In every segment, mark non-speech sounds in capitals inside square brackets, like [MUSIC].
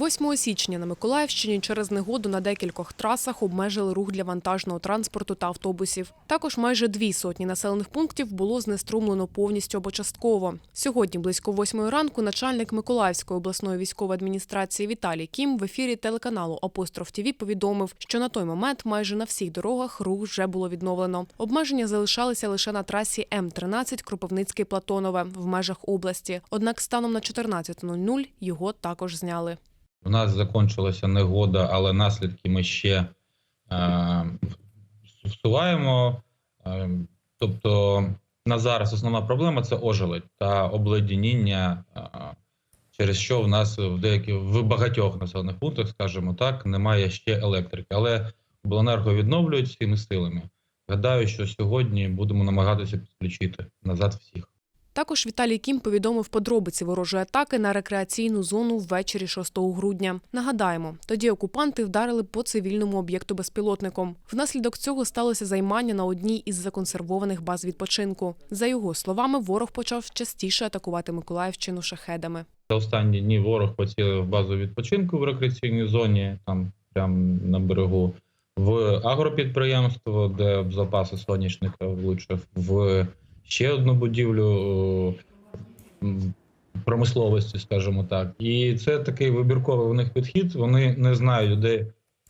8 січня на Миколаївщині через негоду на декількох трасах обмежили рух для вантажного транспорту та автобусів. Також майже дві сотні населених пунктів було знеструмлено повністю або частково. Сьогодні близько восьмої ранку начальник Миколаївської обласної військової адміністрації Віталій Кім в ефірі телеканалу Апостроф ТІВІ повідомив, що на той момент майже на всіх дорогах рух вже було відновлено. Обмеження залишалися лише на трасі М13 Кропивницький Платонове в межах області. Однак станом на 14.00 його також зняли. У нас закончилася негода, але наслідки ми ще е, всуваємо. Е, тобто на зараз основна проблема це ожеледь та обледеніння, е, через що в нас в деяких в багатьох населених пунктах, скажімо так, немає ще електрики. Але обленерго відновлюють всіми силами. Гадаю, що сьогодні будемо намагатися підключити назад всіх. Також Віталій Кім повідомив подробиці ворожої атаки на рекреаційну зону ввечері 6 грудня. Нагадаємо, тоді окупанти вдарили по цивільному об'єкту безпілотником. Внаслідок цього сталося займання на одній із законсервованих баз відпочинку. За його словами, ворог почав частіше атакувати Миколаївщину шахедами. За останні дні ворог поцілив базу відпочинку в рекреаційній зоні, там прямо на берегу, в агропідприємство, де запаси соняшника влучив, в ще одну будівлю е, промисловості, скажімо так. І це такий вибірковий у них підхід. Вони не знають, де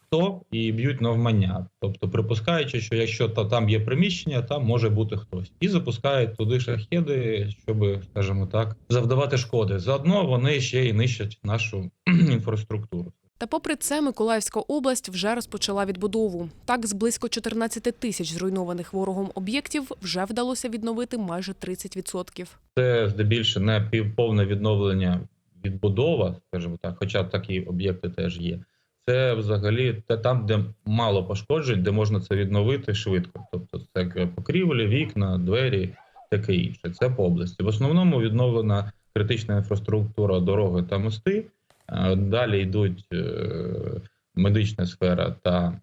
хто, і б'ють навмання. Тобто, припускаючи, що якщо та там є приміщення, там може бути хтось, і запускають туди шахеди, щоб, скажімо так, завдавати шкоди. Заодно вони ще й нищать нашу [CLEARS THROAT] інфраструктуру. Та попри це, Миколаївська область вже розпочала відбудову. Так, з близько 14 тисяч зруйнованих ворогом об'єктів вже вдалося відновити майже 30%. Це здебільшого не півповне відновлення відбудова, скажімо так, хоча такі об'єкти теж є. Це взагалі те там, де мало пошкоджень, де можна це відновити швидко. Тобто це покрівлі, вікна, двері, таке інше. Це по області. В основному відновлена критична інфраструктура, дороги та мости. Далі йдуть е, медична сфера та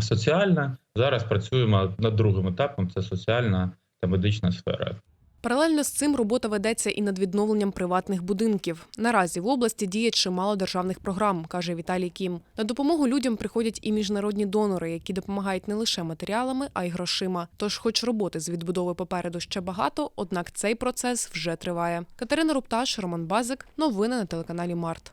соціальна. Зараз працюємо над другим етапом: це соціальна та медична сфера. Паралельно з цим робота ведеться і над відновленням приватних будинків. Наразі в області діє чимало державних програм, каже Віталій Кім. На допомогу людям приходять і міжнародні донори, які допомагають не лише матеріалами, а й грошима. Тож, хоч роботи з відбудови попереду ще багато, однак цей процес вже триває. Катерина Рупташ, Роман Базик. Новини на телеканалі Март.